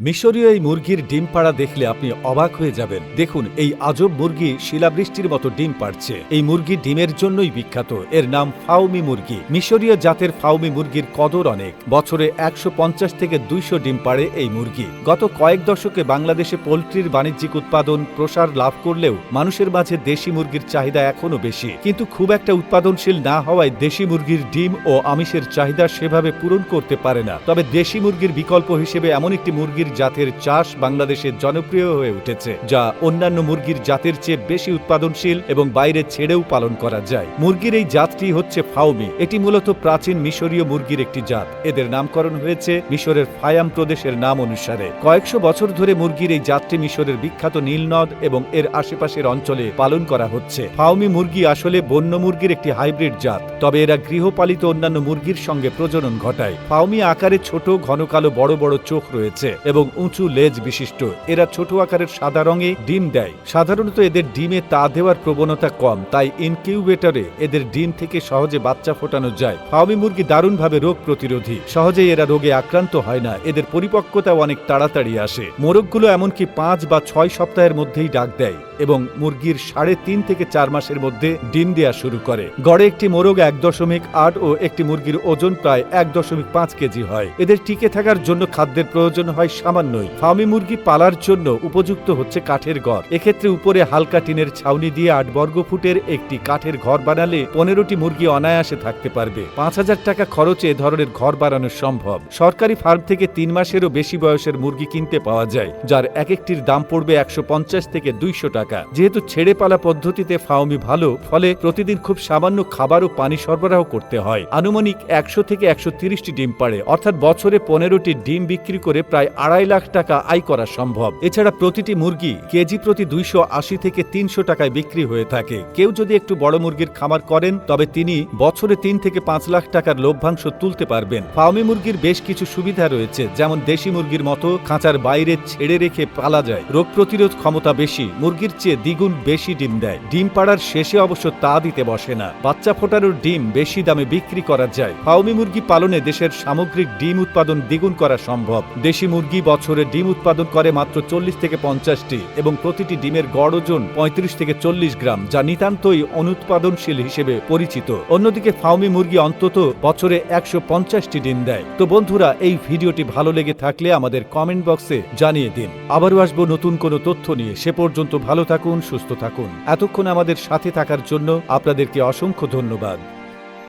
মিশরীয় এই মুরগির ডিম পাড়া দেখলে আপনি অবাক হয়ে যাবেন। দেখুন, এই আজব মুরগি শিলাবৃষ্টির মতো ডিম পাড়ছে। এই মুরগি ডিমের জন্যই বিখ্যাত। এর নাম ফাউমি মুরগি। মিশরীয় জাতের ফাউমি মুরগির কদর অনেক। বছরে একশো পঞ্চাশ থেকে দুইশো ডিম পাড়ে এই মুরগি। গত কয়েক দশকে বাংলাদেশে পোলট্রির বাণিজ্যিক উৎপাদন, প্রসার লাভ করলেও মানুষের মাঝে দেশি মুরগির চাহিদা এখনও বেশি। কিন্তু খুব একটা উৎপাদনশীল না হওয়ায় দেশি মুরগির ডিম ও আমিষের চাহিদা সেভাবে পূরণ করতে পারে না। তবে দেশি মুরগির বিকল্প হিসেবে এমন একটি মুরগির জাতের চাষ বাংলাদেশে জনপ্রিয় হয়ে উঠেছে, যা অন্যান্য মুরগির জাতের চেয়ে বেশি উৎপাদনশীল এবং বাইরে ছেড়েও পালন করা যায়। মুরগির এই জাতটি হচ্ছে ফাউমি এটি মূলত প্রাচীন মিশরীয় মুরগির একটি জাত। এদের নামকরণ হয়েছে মিশরের ফায়াম প্রদেশের নাম অনুসারে। কয়েকশো বছর ধরে মুরগির এই জাতটি মিশরের বিখ্যাত নীলনদ এবং এর আশেপাশের অঞ্চলে পালন করা হচ্ছে। ফাউমি মুরগি আসলে বন্য মুরগির একটি হাইব্রিড জাত, তবে এরা গৃহপালিত অন্যান্য মুরগির সঙ্গে প্রজনন ঘটায়। ফাউমি আকারে ছোট, ঘন কালো, বড় বড় চোখ রয়েছে এবং উঁচু লেজ বিশিষ্ট। এরা ছোট আকারের সাদা রঙে ডিম দেয়। সাধারণত এদের ডিমে তা দেওয়ার প্রবণতা কম, তাই ইনকিউবেটরে এদের ডিম থেকে সহজে বাচ্চা ফোটানো যায়। ফাওমি মুরগি দারুণভাবে রোগ প্রতিরোধী। সহজেই এরা রোগে আক্রান্ত হয় না, এদের পরিপক্কতা অনেক তাড়াতাড়ি আসে। মোরগগুলো এমনকি পাঁচ বা ছয় সপ্তাহের মধ্যেই ডাক দেয়। এবং মুরগির সাড়ে তিন থেকে চার মাসের মধ্যে ডিম দেওয়া শুরু করে। গড়ে একটি মোরগ এক দশমিক আট ও একটি মুরগির ওজন প্রায় এক দশমিক পাঁচ কেজি হয়। এদের টিকে থাকার জন্য খাদ্যের প্রয়োজন হয় সামান্যই। ফার্মি মুরগি পালার জন্য উপযুক্ত হচ্ছে কাঠের ঘর এক্ষেত্রে উপরে হালকা টিনের ছাউনি দিয়ে আট বর্গ ফুটের একটি কাঠের ঘর বানালে পনেরোটি মুরগি অনায়াসে থাকতে পারবে। পাঁচ হাজার টাকা খরচে এ ধরনের ঘর বানানো সম্ভব। সরকারি ফার্ম থেকে তিন মাসেরও বেশি বয়সের মুরগি কিনতে পাওয়া যায়, যার এক একটির দাম পড়বে একশো পঞ্চাশ থেকে দুইশো টাকা। যেহেতু ছেড়ে পালা পদ্ধতিতে ফাউমি ভালো, ফলে প্রতিদিন খুব সামান্য খাবার ও পানি সরবরাহ করতে হয়। আনুমানিক একশো থেকে একশো তিরিশটি ডিম পাড়ে, অর্থাৎ বছরে পনেরোটি ডিম বিক্রি করে প্রায় আড়াই লাখ টাকা আয় করা সম্ভব। এছাড়া প্রতিটি মুরগি কেজি প্রতি দুইশো আশি থেকে তিনশো টাকায় বিক্রি হয়ে থাকে। কেউ যদি একটু বড় মুরগির খামার করেন, তবে তিনি বছরে তিন থেকে পাঁচ লাখ টাকার লভ্যাংশ তুলতে পারবেন। ফার্মি মুরগির বেশ কিছু সুবিধা রয়েছে, যেমন দেশি মুরগির মতো খাঁচার বাইরে ছেড়ে রেখে পালা যায়। রোগ প্রতিরোধ ক্ষমতা বেশি, মুরগির চেয়ে দ্বিগুণ বেশি ডিম দেয়। ডিম পাড়ার শেষে অবশ্য তা দিতে বসে না। বাচ্চা ফোটানোর ডিম বেশি দামে বিক্রি করা যায়। ফাউমি মুরগি পালনে দেশের সামগ্রিক ডিম উৎপাদন দ্বিগুণ করা সম্ভব। দেশি মুরগি বছরে ডিম উৎপাদন করে মাত্র চল্লিশ থেকে পঞ্চাশটি এবং প্রতিটি ডিমের গড় ওজন পঁয়ত্রিশ থেকে চল্লিশ গ্রাম, যা নিতান্তই অনুৎপাদনশীল হিসেবে পরিচিত। অন্যদিকে ফাউমি মুরগি অন্তত বছরে একশো পঞ্চাশটি ডিম দেয়। তো বন্ধুরা, এই ভিডিওটি ভালো লেগে থাকলে আমাদের কমেন্ট বক্সে জানিয়ে দিন। আবারও আসব নতুন কোনো তথ্য নিয়ে। সে পর্যন্ত ভালো থাকুন সুস্থ থাকুন। এতক্ষণ আমাদের সাথে থাকার জন্য আপনাদেরকে অসংখ্য ধন্যবাদ।